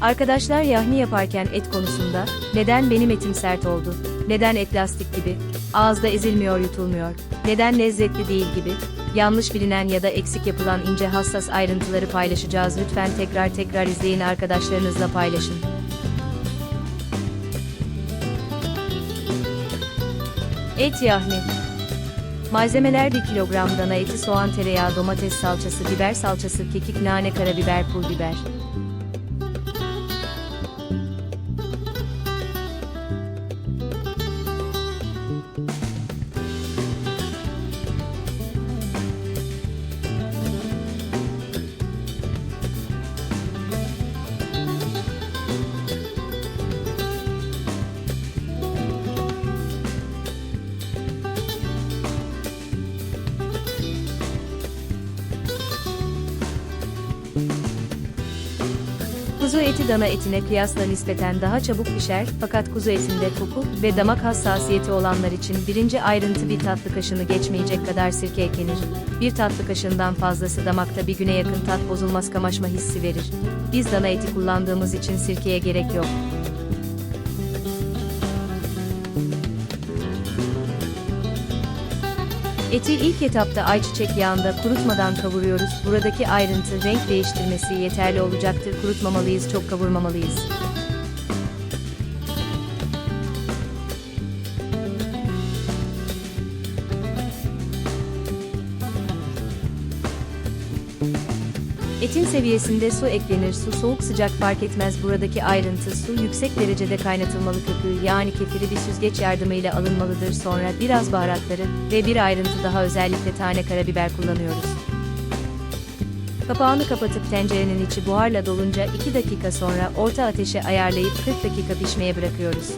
Arkadaşlar yahni yaparken et konusunda, neden benim etim sert oldu, neden et lastik gibi, ağızda ezilmiyor yutulmuyor, neden lezzetli değil gibi, yanlış bilinen ya da eksik yapılan ince hassas ayrıntıları paylaşacağız. Lütfen tekrar tekrar izleyin arkadaşlarınızla paylaşın. Et yahni. Malzemeler 1 kilogram dana eti, soğan, tereyağı, domates salçası, biber salçası, kekik, nane, karabiber, pul biber. Kuzu eti dana etine kıyasla nispeten daha çabuk pişer fakat kuzu etinde koku ve damak hassasiyeti olanlar için birinci ayrıntı bir tatlı kaşığını geçmeyecek kadar sirke eklenir. Bir tatlı kaşığından fazlası damakta bir güne yakın tat bozulmaz kamaşma hissi verir. Biz dana eti kullandığımız için sirkeye gerek yok. Eti ilk etapta ayçiçek yağında kurutmadan kavuruyoruz. Buradaki ayrıntı renk değiştirmesi yeterli olacaktır. Kurutmamalıyız, çok kavurmamalıyız. Etin seviyesinde su eklenir. Su soğuk sıcak fark etmez. Buradaki ayrıntı su yüksek derecede kaynatılmalı köpüğü yani kefiri bir süzgeç yardımıyla alınmalıdır. Sonra biraz baharatları ve bir ayrıntı daha özellikle tane karabiber kullanıyoruz. Kapağını kapatıp tencerenin içi buharla dolunca 2 dakika sonra orta ateşe ayarlayıp 40 dakika pişmeye bırakıyoruz.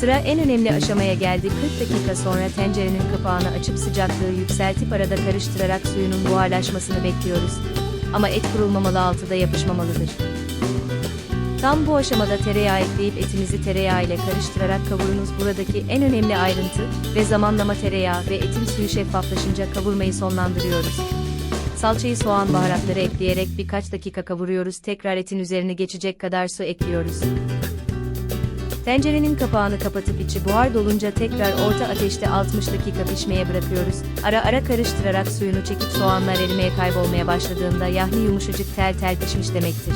Sıra en önemli aşamaya geldi. 40 dakika sonra tencerenin kapağını açıp sıcaklığı yükseltip arada karıştırarak suyunun buharlaşmasını bekliyoruz. Ama et kurulmamalı altıda yapışmamalıdır. Tam bu aşamada tereyağı ekleyip etimizi tereyağı ile karıştırarak kavurunuz. Buradaki en önemli ayrıntı ve zamanlama tereyağı ve etin suyu şeffaflaşınca kavurmayı sonlandırıyoruz. Salçayı soğan baharatları ekleyerek birkaç dakika kavuruyoruz. Tekrar etin üzerine geçecek kadar su ekliyoruz. Tencerenin kapağını kapatıp içi buhar dolunca tekrar orta ateşte 60 dakika pişmeye bırakıyoruz. Ara ara karıştırarak suyunu çekip soğanlar erimeye kaybolmaya başladığında yahni yumuşacık tel tel pişmiş demektir.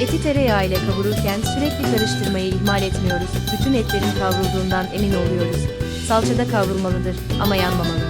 Eti tereyağı ile kavururken sürekli karıştırmayı ihmal etmiyoruz. Bütün etlerin kavrulduğundan emin oluyoruz. Salçada kavrulmalıdır ama yanmamalı.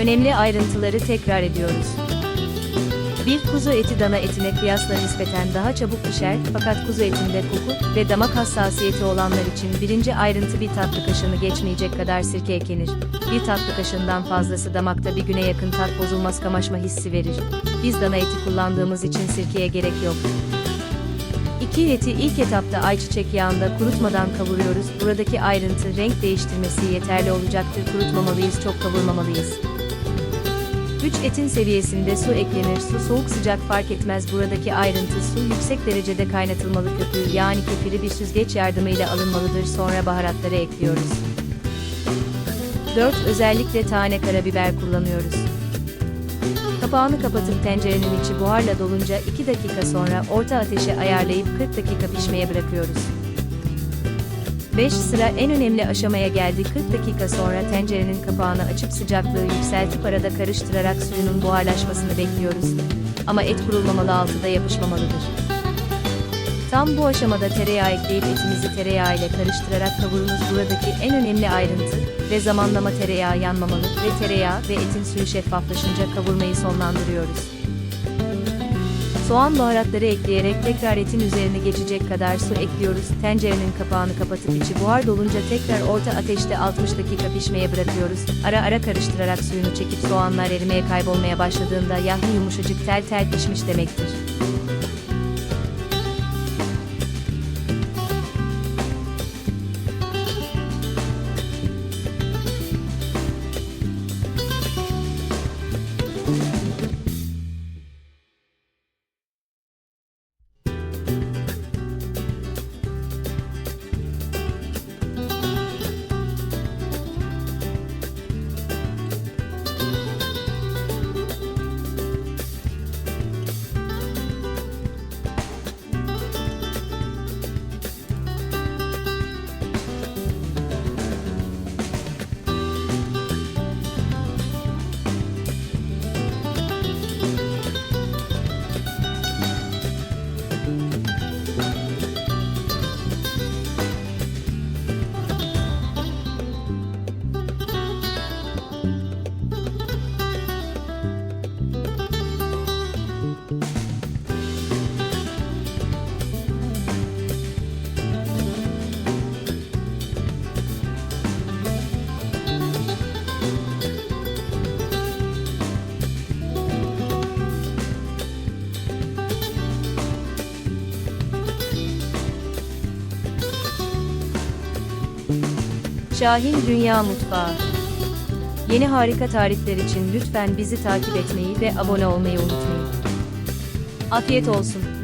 Önemli ayrıntıları tekrar ediyoruz. Bir kuzu eti dana etine kıyasla nispeten daha çabuk pişer fakat kuzu etinde koku ve damak hassasiyeti olanlar için birinci ayrıntı bir tatlı kaşığını geçmeyecek kadar sirke eklenir. Bir tatlı kaşığından fazlası damakta bir güne yakın tat bozulmaz kamaşma hissi verir. Biz dana eti kullandığımız için sirkeye gerek yok. İki eti ilk etapta ayçiçek yağında kurutmadan kavuruyoruz. Buradaki ayrıntı renk değiştirmesi yeterli olacaktır. Kurutmamalıyız, çok kavurmamalıyız. 3 etin seviyesinde su eklenir. Su soğuk sıcak fark etmez. Buradaki ayrıntı su yüksek derecede kaynatılmalı köpüğü yani kefiri bir süzgeç yardımıyla alınmalıdır. Sonra baharatları ekliyoruz. 4. Özellikle tane karabiber kullanıyoruz. Kapağını kapatıp tencerenin içi buharla dolunca 2 dakika sonra orta ateşe ayarlayıp 40 dakika pişmeye bırakıyoruz. 5 sıra en önemli aşamaya geldi. 40 dakika sonra tencerenin kapağını açıp sıcaklığı yükseltip arada karıştırarak suyunun buharlaşmasını bekliyoruz. Ama et kurulmamalı altıda yapışmamalıdır. Tam bu aşamada tereyağı ekleyip etimizi tereyağı ile karıştırarak kavurunuz buradaki en önemli ayrıntı ve zamanlama tereyağı yanmamalı ve tereyağı ve etin suyu şeffaflaşınca kavurmayı sonlandırıyoruz. Soğan baharatları ekleyerek tekrar etin üzerine geçecek kadar su ekliyoruz. Tencerenin kapağını kapatıp içi buhar dolunca tekrar orta ateşte 60 dakika pişmeye bırakıyoruz. Ara ara karıştırarak suyunu çekip soğanlar erimeye kaybolmaya başladığında yahni yumuşacık tel tel pişmiş demektir. Şahin Dünya Mutfağı Yeni harika tarifler için lütfen bizi takip etmeyi ve abone olmayı unutmayın. Afiyet olsun.